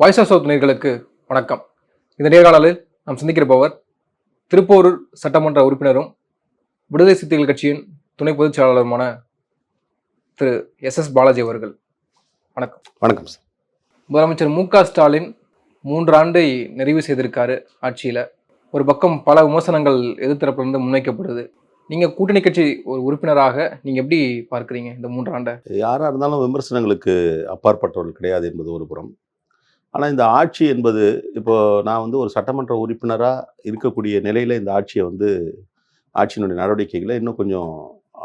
Voice of south நேர்களுக்கு வணக்கம். இந்த நேர்காணலில் நாம் சந்திக்கிறப்பவர் திருப்போரூர் சட்டமன்ற உறுப்பினரும் விடுதலை சிறுத்தைகள் கட்சியின் துணை பொதுச் செயலாளருமான திரு எஸ் எஸ் பாலாஜி அவர்கள். வணக்கம். வணக்கம் சார். முதலமைச்சர் மு க ஸ்டாலின் மூன்று ஆண்டை நிறைவு செய்திருக்காரு ஆட்சியில். ஒரு பக்கம் பல விமர்சனங்கள் எதிர்த்தரப்பிலிருந்து முன்வைக்கப்படுது. நீங்கள் கூட்டணி கட்சி ஒரு உறுப்பினராக நீங்கள் எப்படி பார்க்குறீங்க இந்த மூன்று ஆண்டை யாராக இருந்தாலும் விமர்சனங்களுக்கு அப்பாற்பட்டவர்கள் கிடையாது என்பது ஒரு புறம். ஆனால் இந்த ஆட்சி என்பது இப்போது நான் வந்து ஒரு சட்டமன்ற உறுப்பினராக இருக்கக்கூடிய நிலையில் இந்த ஆட்சியை வந்து ஆட்சியினுடைய நடவடிக்கைகளை இன்னும் கொஞ்சம்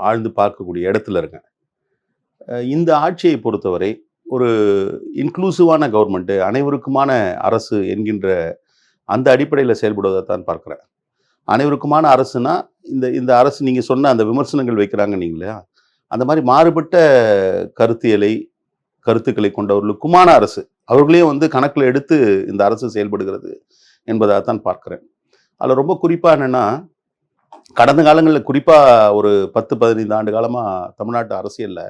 ஆழ்ந்து பார்க்கக்கூடிய இடத்துல இருக்கேன். இந்த ஆட்சியை பொறுத்தவரை ஒரு இன்க்ளூசிவான கவர்மெண்ட்டு அனைவருக்குமான அரசு என்கின்ற அந்த அடிப்படையில் செயல்படுவதை தான் பார்க்குறேன். அனைவருக்குமான அரசுனா இந்த இந்த அரசு நீங்கள் சொன்ன அந்த விமர்சனங்கள் வைக்கிறாங்க நீங்களே அந்த மாதிரி மாறுபட்ட கருத்தியலை கருத்துக்களை கொண்டவர்களுக்குமான அரசு. அவர்களையும் வந்து கணக்கில் எடுத்து இந்த அரசு செயல்படுகிறது என்பதாக தான் பார்க்குறேன். அதில் ரொம்ப குறிப்பாக என்னென்னா கடந்த காலங்களில் குறிப்பாக ஒரு பத்து பதினைந்து ஆண்டு காலமாக தமிழ்நாட்டு அரசியலில்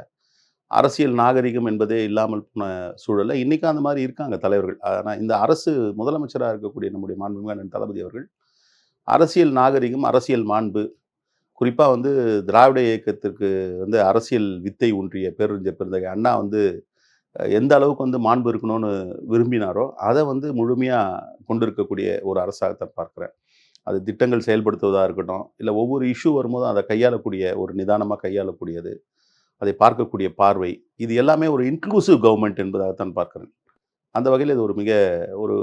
அரசியல் நாகரிகம் என்பதே இல்லாமல் போன சூழலில் இன்றைக்கும் அந்த மாதிரி இருக்காங்க தலைவர்கள். ஆனால் இந்த அரசு முதலமைச்சராக இருக்கக்கூடிய நம்முடைய மாண்புமிகு தளபதி அவர்கள் அரசியல் நாகரிகம் அரசியல் மாண்பு குறிப்பாக வந்து திராவிட இயக்கத்திற்கு வந்து அரசியல் வித்தை ஊன்றிய பேரறிஞர் பெருந்தகை அண்ணா வந்து எந்த அளவுக்கு வந்து மாண்பு இருக்கணும்னு விரும்பினாரோ அதை வந்து முழுமையாக கொண்டு இருக்கக்கூடிய ஒரு அரசாகத்தான் பார்க்குறேன். அது திட்டங்கள் செயல்படுத்துவதாக இருக்கட்டும் இல்லை ஒவ்வொரு இஷ்யூ வரும்போதும் அதை கையாளக்கூடிய ஒரு நிதானமாக கையாளக்கூடியது அதை பார்க்கக்கூடிய பார்வை இது எல்லாமே ஒரு இன்க்ளூசிவ் கவர்மெண்ட் என்பதாகத்தான் பார்க்குறேன். அந்த வகையில் இது ஒரு மிக ஒரு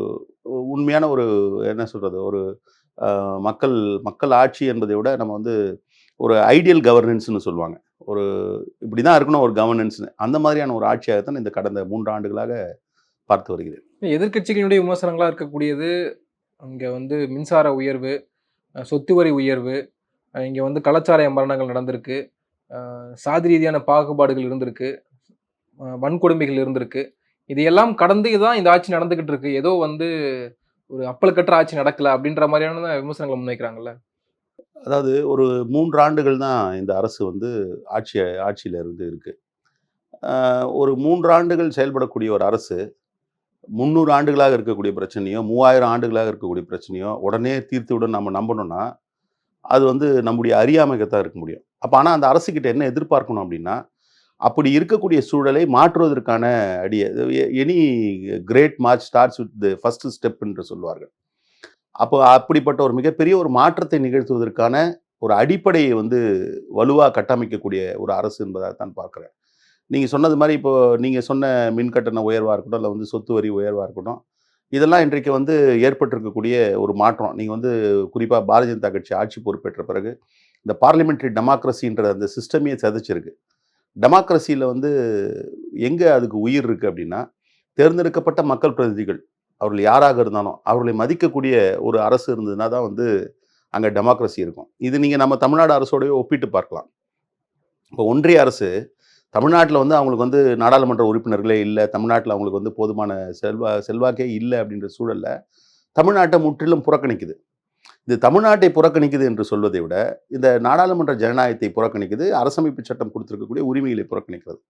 உண்மையான ஒரு என்ன சொல்கிறது ஒரு மக்கள் மக்கள் ஆட்சி என்பதை விட நம்ம வந்து ஒரு ஐடியல் கவர்னன்ஸ்னு சொல்லுவாங்க. ஒரு இப்படி தான் இருக்கணும் ஒரு கவர்னன்ஸ்னு அந்த மாதிரியான ஒரு ஆட்சியாகத்தான் இந்த கடந்த மூன்று ஆண்டுகளாக பார்த்து வருகிறேன். எதிர்க்கட்சிகளுடைய விமர்சனங்களாக இருக்கக்கூடியது அங்கே வந்து மின்சார உயர்வு சொத்து வரி உயர்வு இங்கே வந்து கலாச்சார மரணங்கள் நடந்திருக்கு சாதி ரீதியான பாகுபாடுகள் இருந்திருக்கு வன்கொடுமைகள் இருந்திருக்கு. இதையெல்லாம் கடந்து தான் இந்த ஆட்சி நடந்துக்கிட்டு இருக்கு. ஏதோ வந்து ஒரு அப்பல் கட்டுற ஆட்சி நடக்கல அப்படின்ற மாதிரியான விமர்சனங்களை முன்வைக்கிறாங்கல்ல. அதாவது ஒரு மூன்று ஆண்டுகள் தான் இந்த அரசு வந்து ஆட்சி ஆட்சியில் இருந்து இருக்குது ஒரு மூன்று ஆண்டுகள் செயல்படக்கூடிய ஒரு அரசு முந்நூறு ஆண்டுகளாக இருக்கக்கூடிய பிரச்சனையோ மூவாயிரம் ஆண்டுகளாக இருக்கக்கூடிய பிரச்சனையோ உடனே தீர்த்து விட நம்ம நம்பணும்னா அது வந்து நம்முடைய அறியாமைக்கத்தான் இருக்க முடியும். அப்போ ஆனால் அந்த அரசுக்கிட்ட என்ன எதிர்பார்க்கணும் அப்படின்னா அப்படி இருக்கக்கூடிய சூழலை மாற்றுவதற்கான அடிய any great march starts with the first step என்று சொல்வார்கள். அப்போ அப்படிப்பட்ட ஒரு மிகப்பெரிய ஒரு மாற்றத்தை நிகழ்த்துவதற்கான ஒரு அடிப்படையை வந்து வலுவாக கட்டமைக்கக்கூடிய ஒரு அரசு என்பதாக தான் பார்க்குறேன். நீங்கள் சொன்னது மாதிரி இப்போ நீங்கள் சொன்ன மின்கட்டண உயர்வாக இருக்கட்டும் இல்லை வந்து சொத்து வரி உயர்வாக இருக்கட்டும் இதெல்லாம் இன்றைக்கு வந்து ஏற்பட்டிருக்கக்கூடிய ஒரு மாற்றம். நீங்கள் வந்து குறிப்பாக பாரதிய ஜனதா கட்சி ஆட்சி பொறுப்பேற்ற பிறகு இந்த பார்லிமெண்ட்ரி டெமோக்ரஸின்ற அந்த சிஸ்டமே சதைச்சிருக்கு. டெமோக்ரஸியில் வந்து எங்கே அதுக்கு உயிர் இருக்குது அப்படின்னா தேர்ந்தெடுக்கப்பட்ட மக்கள் பிரதிநிதிகள் அவர்கள் யாராக இருந்தாலும் அவர்களை மதிக்கக்கூடிய ஒரு அரசு இருந்ததுன்னா தான் வந்து அங்கே டெமோக்ரஸி இருக்கும். இது நீங்கள் நம்ம தமிழ்நாடு அரசோடய ஒப்பிட்டு பார்க்கலாம். இப்போ ஒன்றிய அரசு தமிழ்நாட்டில் வந்து அவங்களுக்கு வந்து நாடாளுமன்ற உறுப்பினர்களே இல்லை தமிழ்நாட்டில் அவங்களுக்கு வந்து போதுமான செல்வா செல்வாக்கே இல்லை அப்படின்ற சூழலில் தமிழ்நாட்டை முற்றிலும் புறக்கணிக்குது. இது தமிழ்நாட்டை புறக்கணிக்குது என்று சொல்வதை விட இந்த நாடாளுமன்ற ஜனநாயகத்தை புறக்கணிக்குது அரசமைப்பு சட்டம் கொடுத்துருக்கக்கூடிய உரிமைகளை புறக்கணிக்கிறது.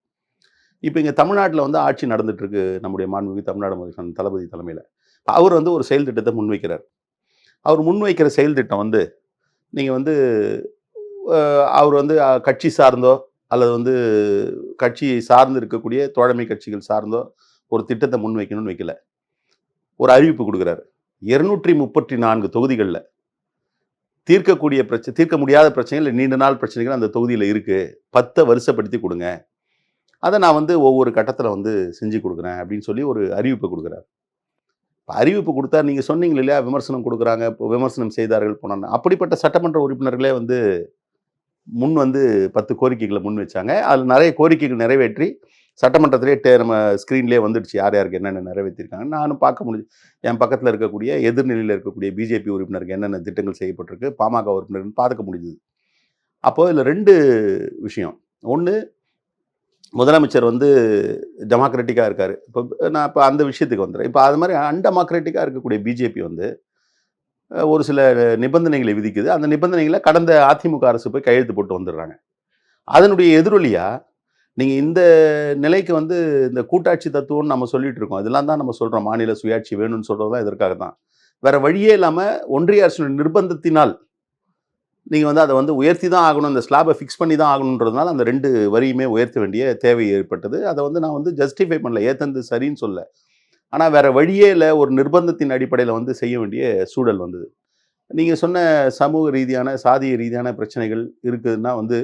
இப்போ இங்கே தமிழ்நாட்டில் வந்து ஆட்சி நடந்துகிட்ருக்கு நம்முடைய மாண்புமிகு தமிழ்நாடு முதலமைச்சர் தளபதி தலைமையில். அவர் வந்து ஒரு செயல் திட்டத்தை முன்வைக்கிறார். அவர் முன்வைக்கிற செயல் திட்டம் வந்து நீங்கள் வந்து அவர் வந்து கட்சி சார்ந்தோ அல்லது வந்து கட்சியை சார்ந்து இருக்கக்கூடிய தோழமை கட்சிகள் சார்ந்தோ ஒரு திட்டத்தை முன்வைக்கணும்னு வைக்கல. ஒரு அறிவிப்பு கொடுக்குறாரு. இருநூற்றி முப்பத்தி நான்கு தொகுதிகளில் தீர்க்கக்கூடிய பிரச்சனை தீர்க்க முடியாத பிரச்சனைகள் நீண்ட நாள் பிரச்சனைகள் அந்த தொகுதியில் இருக்குது பத்தை வருஷப்படுத்தி கொடுங்க. அதை நான் வந்து ஒவ்வொரு கட்டத்தில் வந்து செஞ்சு கொடுக்குறேன் அப்படின்னு சொல்லி ஒரு அறிவிப்பு கொடுக்குறாரு. அறிவிப்பு கொடுத்தா நீங்கள் சொன்னீங்க இல்லையா விமர்சனம் கொடுக்குறாங்க இப்போ விமர்சனம் செய்தார்கள் போனாங்க அப்படிப்பட்ட சட்டமன்ற உறுப்பினர்களே வந்து முன் வந்து பத்து கோரிக்கைகளை முன் வச்சாங்க. அதில் நிறைய கோரிக்கைகள் நிறைவேற்றி சட்டமன்றத்திலே டே நம்ம ஸ்க்ரீன்லேயே வந்துடுச்சு யார் யாருக்கு என்னென்ன நிறைவேற்றிருக்காங்க நானும் பார்க்க முடிஞ்சு என் பக்கத்தில் இருக்கக்கூடிய எதிர்நிலையில் இருக்கக்கூடிய பிஜேபி உறுப்பினருக்கு என்னென்ன திட்டங்கள் செய்யப்பட்டிருக்கு பாமக உறுப்பினர்கள் பார்க்க முடிஞ்சுது. அப்போது இதில் ரெண்டு விஷயம். ஒன்று முதலமைச்சர் வந்து டெமோக்ராட்டிக்காக இருக்கார். இப்போ நான் இப்போ அந்த விஷயத்துக்கு வந்துடுறேன் இப்போ அது மாதிரி அன்டெமோக்ராட்டிக்காக இருக்கக்கூடிய பிஜேபி வந்து ஒரு சில நிபந்தனைகளை விதிக்குது. அந்த நிபந்தனைகளை கடந்த அதிமுக அரசு போய் கையெழுத்து போட்டு வந்துடுறாங்க. அதனுடைய எதிரொலியாக நீங்கள் இந்த நிலைக்கு வந்து இந்த கூட்டாட்சி தத்துவம்னு நம்ம சொல்லிட்டு இருக்கோம். இதெல்லாம் தான் நம்ம சொல்கிறோம் மாநில சுயாட்சி வேணும்னு சொல்கிறதெல்லாம் இதற்காக தான் வேறு வழியே இல்லாமல் ஒன்றிய அரசு நிர்பந்தத்தினால் நீங்கள் வந்து அதை வந்து உயர்த்தி தான் ஆகணும் இந்த ஸ்லாபை ஃபிக்ஸ் பண்ணி தான் ஆகணுன்றதுனால அந்த ரெண்டு வரியுமே உயர்த்த வேண்டிய தேவை ஏற்பட்டது. அதை வந்து நான் வந்து ஜஸ்டிஃபை பண்ணல ஏத்தந்து சரின்னு சொல்ல ஆனால் வேற வழியே இல்லை ஒரு நிர்பந்தத்தின் அடிப்படையில் வந்து செய்ய வேண்டிய சூழல் வந்தது. நீங்கள் சொன்ன சமூக ரீதியான சாதிய ரீதியான பிரச்சனைகள் இருக்குதுன்னா வந்து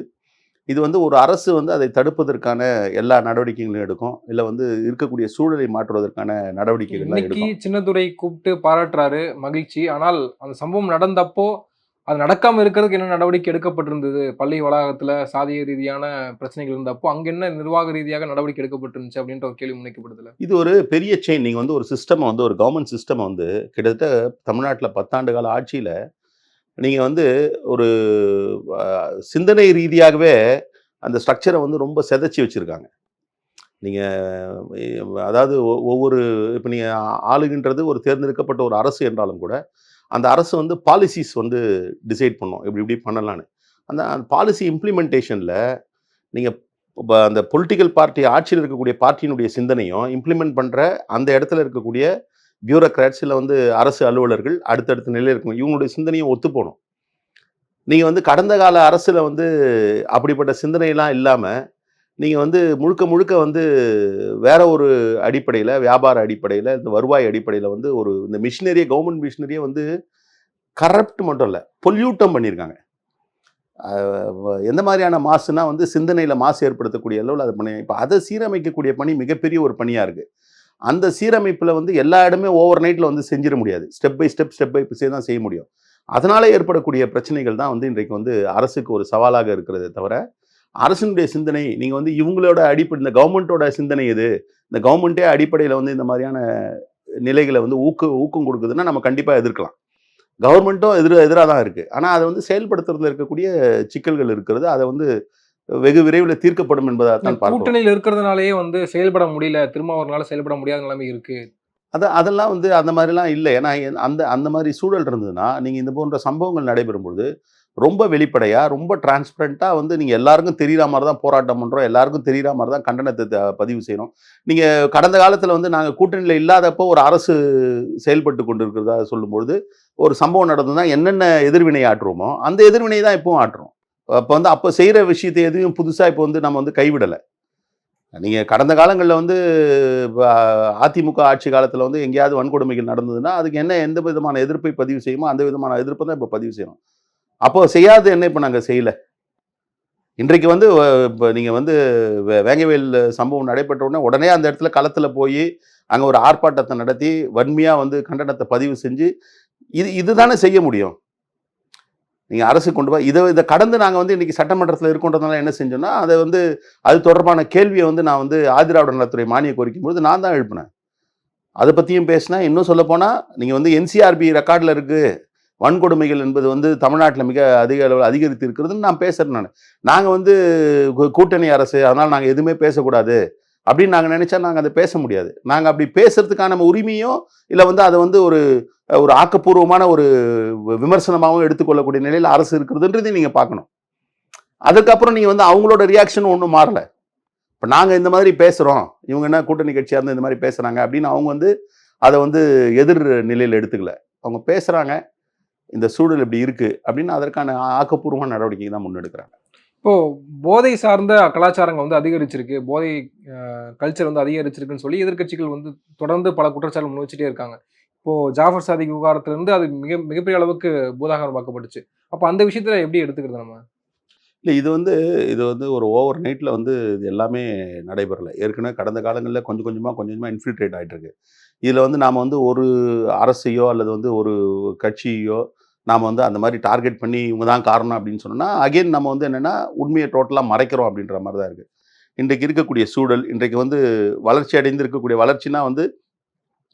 இது வந்து ஒரு அரசு வந்து அதை தடுப்பதற்கான எல்லா நடவடிக்கைகளும் எடுக்கும். இல்லை வந்து இருக்கக்கூடிய சூழலை மாற்றுவதற்கான எடுக்கும். சின்னதுரை கூப்பிட்டு பாராட்டுறாரு மகிழ்ச்சி. ஆனால் அந்த சம்பவம் நடந்தப்போ அது நடக்காமல் இருக்கிறதுக்கு என்ன நடவடிக்கை எடுக்கப்பட்டிருந்தது? பள்ளி வளாகத்தில் சாதிய ரீதியான பிரச்சனைகள் இருந்தப்போ அங்கே என்ன நிர்வாக ரீதியாக நடவடிக்கை எடுக்கப்பட்டிருந்துச்சு அப்படின்ற ஒரு கேள்வி முன்வைக்கப்படுதுல? இது ஒரு பெரிய செயின் நீங்கள் வந்து ஒரு சிஸ்டம் வந்து ஒரு கவர்மெண்ட் சிஸ்டம் வந்து கிட்டத்தட்ட தமிழ்நாட்டில் பத்தாண்டு கால ஆட்சியில் நீங்கள் வந்து ஒரு சிந்தனை ரீதியாகவே அந்த ஸ்ட்ரக்சரை வந்து ரொம்ப செதைச்சி வச்சுருக்காங்க. நீங்கள் அதாவது ஒ- ஒவ்வொரு இப்போ நீங்கள் ஆளுகின்றது ஒரு தேர்ந்தெடுக்கப்பட்ட ஒரு அரசு என்றாலும் கூட அந்த அரசு வந்து பாலிசிஸ் வந்து டிசைட் பண்ணோம். இப்படி இப்படி பண்ணலான்னு. அந்த பாலிசி இம்ப்ளிமெண்டேஷனில் நீங்கள் இப்போ அந்த பொலிட்டிக்கல் பார்ட்டி ஆட்சியில் இருக்கக்கூடிய பார்ட்டியினுடைய சிந்தனையும் இம்ப்ளிமெண்ட் பண்ணுற அந்த இடத்துல இருக்கக்கூடிய பியூரோக்ராட்ஸ் இல்லை வந்து அரசு அலுவலர்கள் அடுத்தடுத்த நிலையில் இருக்கும் இவங்களுடைய சிந்தனையும் ஒத்து போகணும். நீங்கள் வந்து கடந்த கால அரசில் வந்து அப்படிப்பட்ட சிந்தனையெல்லாம் இல்லாமல் நீங்கள் வந்து முழுக்க முழுக்க வந்து வேற ஒரு அடிப்படையில் வியாபார அடிப்படையில் இந்த வருவாய் அடிப்படையில் வந்து ஒரு இந்த மிஷினரியை கவர்மெண்ட் மிஷினரியை வந்து கரப்ட் மட்டும் இல்லை பொல்யூட்டம் பண்ணியிருக்காங்க எந்த மாதிரியான மாசுனா வந்து சிந்தனையில் மாசு ஏற்படுத்தக்கூடிய அளவில் அது பண்ணி இப்போ அதை சீரமைக்கக்கூடிய பணி மிகப்பெரிய ஒரு பணியாக இருக்குது அந்த சீரமைப்பில் வந்து எல்லா இடமே ஓவர் நைட்டில் வந்து செஞ்சிட முடியாது. Step by step step by step தான் செய்ய முடியும். அதனால் ஏற்படக்கூடிய பிரச்சனைகள் தான் வந்து இன்றைக்கு வந்து அரசுக்கு ஒரு சவாலாக இருக்கிறதே தவிர அரசினுடைய சிந்தனை நீங்கள் வந்து இவங்களோட அடிப்படை இந்த கவர்மெண்ட்டோட சிந்தனை எது? இந்த கவர்மெண்ட்டே அடிப்படையில் வந்து இந்த மாதிரியான நிலைகளை வந்து ஊக்க ஊக்கம் கொடுக்குதுன்னா நம்ம கண்டிப்பாக எதிர்க்கலாம். கவர்மெண்ட்டும் எதிர எதிராக தான் இருக்குது ஆனால் அதை வந்து செயல்படுத்துறதுல இருக்கக்கூடிய சிக்கல்கள் இருக்கிறது. அதை வந்து வெகு விரைவில் தீர்க்கப்படும் என்பதாக தான் கூட்டணியில் இருக்கிறதுனாலயே வந்து செயல்பட முடியல. திருமாவர்களால செயல்பட முடியாத நிலைமை இருக்கு. அது அதெல்லாம் வந்து அந்த மாதிரிலாம் இல்லை. ஏன்னா அந்த அந்த மாதிரி சூழல் இருந்ததுன்னா நீங்கள் இந்த போன்ற சம்பவங்கள் நடைபெறும்பொழுது ரொம்ப வெளிப்படையாக ரொம்ப டிரான்ஸ்பரண்ட்டாக வந்து நீங்கள் எல்லாருக்கும் தெரிகிற மாதிரி தான் போராட்டம் பண்ணுறோம் எல்லாருக்கும் தெரிகிற மாதிரி தான் கண்டனத்தை பதிவு செய்யணும் நீங்கள் கடந்த காலத்தில் வந்து நாங்கள் கூட்டணியில் இல்லாதப்போ ஒரு அரசு செயல்பட்டு கொண்டு இருக்கிறதா சொல்லும்பொழுது ஒரு சம்பவம் நடந்ததுன்னா என்னென்ன எதிர்வினை ஆற்றுவோமோ அந்த எதிர்வினை தான் இப்போவும் ஆற்றுறோம். அப்போ வந்து அப்போ செய்கிற விஷயத்தை எதுவும் புதுசாக இப்போ வந்து நம்ம வந்து கைவிடலை. நீங்கள் கடந்த காலங்களில் வந்து அதிமுக ஆட்சி காலத்தில் வந்து எங்கேயாவது வன்கொடுமைகள் நடந்ததுன்னா அதுக்கு என்ன எந்த விதமான எதிர்ப்பை பதிவு செய்யுமோ அந்த விதமான எதிர்ப்பை தான் இப்போ பதிவு செய்யணும் அப்போ செய்யாத என்ன இப்போ நாங்கள் செய்யலை. இன்றைக்கு வந்து இப்போ நீங்கள் வந்து வே- வேங்கவேல் சம்பவம் நடைபெற்ற உடனே உடனே அந்த இடத்துல களத்தில் போய் அங்கே ஒரு ஆர்ப்பாட்டத்தை நடத்தி வன்மையாக வந்து கண்டனத்தை பதிவு செஞ்சு இது இதுதானே செய்ய முடியும். நீங்கள் அரசு கொண்டு போய் இதை இதை கடந்து நாங்கள் வந்து இன்றைக்கி சட்டமன்றத்தில் இருக்கோன்றதுனால என்ன செஞ்சோம்னா அதை வந்து அது தொடர்பான கேள்வியை வந்து நான் வந்து ஆதிராவிட நலத்துறை மானிய கோரிக்கும் பொழுது நான் தான் எழுப்பினேன். அதை பற்றியும் பேசினேன். இன்னும் சொல்லப்போனால் நீங்கள் வந்து என்சிஆர்பி ரெக்கார்டில் இருக்குது வன்கொடுமைகள் என்பது வந்து தமிழ்நாட்டில் மிக அதிக அளவில் அதிகரித்து இருக்கிறதுன்னு நான் பேசுகிறேன் நான். நாங்கள் வந்து கூட்டணி அரசு அதனால் நாங்கள் எதுவுமே பேசக்கூடாது அப்படின்னு நாங்கள் நினச்சா நாங்கள் அதை பேச முடியாது. நாங்கள் அப்படி பேசுறதுக்கான நம்ம இல்லை வந்து அதை வந்து ஒரு ஒரு ஆக்கப்பூர்வமான ஒரு வி- விமர்சனமாகவும் எடுத்துக்கொள்ளக்கூடிய நிலையில் அரசு இருக்கிறதுன்றதையும் நீங்கள் பார்க்கணும். அதுக்கப்புறம் நீங்கள் வந்து அவங்களோட ரியாக்ஷன் ஒன்றும் மாறலை. இப்போ நாங்கள் இந்த மாதிரி பேசுகிறோம் இவங்க என்ன கூட்டணி கட்சியாக இருந்து இந்த மாதிரி பேசுகிறாங்க அப்படின்னு அவங்க வந்து அதை வந்து எதிர் நிலையில் எடுத்துக்கல. அவங்க பேசுகிறாங்க இந்த சூழல் இப்படி இருக்குது அப்படின்னு அதற்கான ஆக்கப்பூர்வமான நடவடிக்கை தான் முன்னெடுக்கிறாங்க. இப்போ போதை சார்ந்த கலாச்சாரங்கள் வந்து அதிகரிச்சிருக்கு. போதை கல்ச்சர் வந்து அதிகரிச்சிருக்குன்னு சொல்லி எதிர்க்கட்சிகள் வந்து தொடர்ந்து பல குற்றச்சாட்டு முன் வச்சுட்டே இருக்காங்க. இப்போ ஜாஃபர் சாதிக் விவகாரத்துல இருந்து அது மிக மிகப்பெரிய அளவுக்கு பூதாகரம் பார்க்கப்பட்டுச்சு அப்போ அந்த விஷயத்துல எப்படி எடுத்துக்கிறது நம்ம? இல்லை இது வந்து இது வந்து ஒரு ஓவர் நைட்டில் வந்து இது எல்லாமே நடைபெறலை. ஏற்கனவே கடந்த காலங்களில் கொஞ்சம் கொஞ்சமாக கொஞ்சம் கொஞ்சமாக இன்ஃபில்ட்ரேட் ஆகிட்டு இருக்கு இதில் வந்து நாம் வந்து ஒரு அரசையோ அல்லது வந்து ஒரு கட்சியோ நாம் வந்து அந்த மாதிரி டார்கெட் பண்ணி இவங்க தான் காரணம் அப்படின்னு சொன்னோம்னா அகைன் நம்ம வந்து என்னென்னா உண்மையை டோட்டலாக மறைக்கிறோம் அப்படின்ற மாதிரி தான் இருக்குது இன்றைக்கு இருக்கக்கூடிய சூழல் இன்றைக்கு வந்து வளர்ச்சி அடைந்து இருக்கக்கூடிய வளர்ச்சினா வந்து